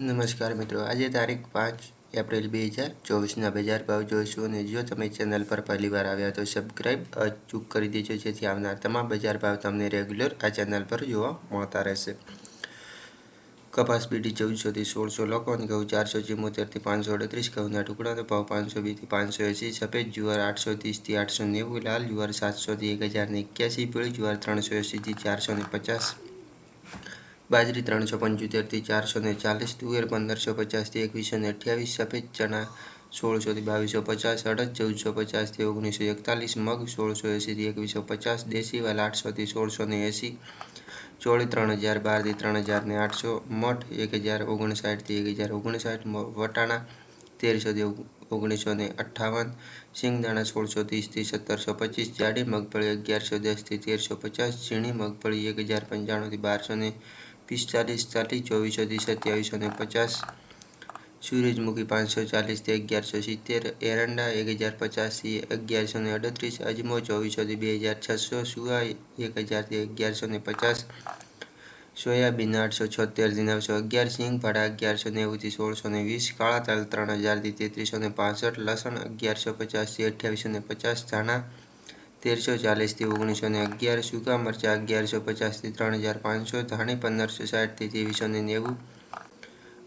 નમસ્કાર મિત્રો, આજે તારીખ પાંચ એપ્રિલ બે હજાર ચોવીસના બજાર ભાવ જોઈશું અને જો તમે ચેનલ પર પહેલી વાર આવ્યા તો સબસ્ક્રાઈબ અચૂક કરી દેજો, જેથી આવનાર તમામ બજાર ભાવ તમને રેગ્યુલર આ ચેનલ પર જોવા મળતા રહેશે. કપાસ બીડી ચૌદસોથી સોળસો લોકો અને ઘઉં ચારસો ચુમ્મોતેરથી પાંચસો અડત્રીસ, ઘઉંના ટુકડાનો ભાવ પાંચસો બીથી પાંચસો એંસી સફેદ જુવાર આઠસો ત્રીસથી આઠસો નેવું, લાલ જુવાર સાતસોથી એક હજારને એક્યાસી, પીળી જુવાર ત્રણસો એંસીથી ચારસો ને પચાસ બાજરી ત્રણસો પંચોતેરથી ચારસો ને ચાલીસ, તુવેર પંદરસો પચાસથી એકવીસો ને અઠ્યાવીસ, સફેદ ચણા સોળસોથી બાવીસો પચાસ, અડદ ચૌદસો પચાસથી ઓગણીસો એકતાલીસ, મગ સોળસો એંસીથી એકવીસો પચાસ, દેશી વાલ આઠસોથી સોળસો ને એંસી ચોળી ત્રણ હજાર બારથી ત્રણ હજાર ને આઠસો, મઠ એક હજાર ઓગણસાઠથી એક હજાર ઓગણસાઠ વટાણા તેરસોથી ઓગણીસો ને અઠ્ઠાવન, સિંગદાણા સોળસો ત્રીસથી સત્તરસો પચીસ, જાડી મગફળી અગિયારસો દસથી તેરસો પચાસ, ઝીણી મગફળી એક હજાર પંચાણુંથી બારસો ને પિસ્તાલીસ, ચાલીસ ચોવીસોથી સત્યાવીસો ને પચાસ. સૂરજમુખી પાંચસો ચાલીસથી અગિયારસો સિત્તેર. એરંડા એક હજાર પચાસથી અગિયારસો ને અડત્રીસ. અજમો ચોવીસોથી બે હજાર છસો. સુવા એક હજારથી અગિયારસો ને પચાસ. સોયાબીન આઠસો છોતેરથી નવસો અગિયાર. સિંગ ભાડા અગિયારસો નેવુંથી સોળસો ને વીસ. કાળા તલ ત્રણ હજારથી તેત્રીસો ને પાસઠ. લસણ અગિયારસો પચાસથી અઠ્યાવીસો ને પચાસ. ધાણા તેરસો ચાલીસથી ઓગણીસો ને અગિયાર, સૂકા મરચાં અગિયારસો પચાસથી ત્રણ હજાર પાંચસો, ધાણી પંદરસો સાઠથી ત્રેવીસો ને નેવું,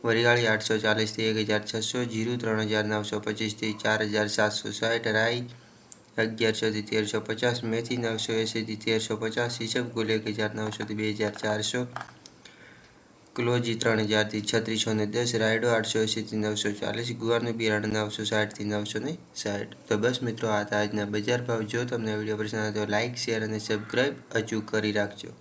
વરિયાળી આઠસો ચાલીસથી એક હજાર છસો, જીરું ત્રણ હજાર નવસો પચીસથી ચાર હજાર સાતસો સાઠ, રાઈ અગિયારસોથી તેરસો પચાસ, મેથી નવસો એંસીથી તેરસો પચાસ ઈસબગુલ એક હજાર નવસોથી બે હજાર ચારસો ક્લોજી ત્રણ હજારથી છત્રીસો ને દસ, રાયડો આઠસો એંસીથી નવસો ચાલીસ, ગુવારનું બિયારણ નવસો સાઠથી નવસો ને સાઠ. તો બસ મિત્રો, આ હતા આજના બજાર ભાવ. જો તમને વીડિયો પસંદ આવે તો લાઇક શેર અને સબસ્ક્રાઈબ અચૂક કરી રાખજો.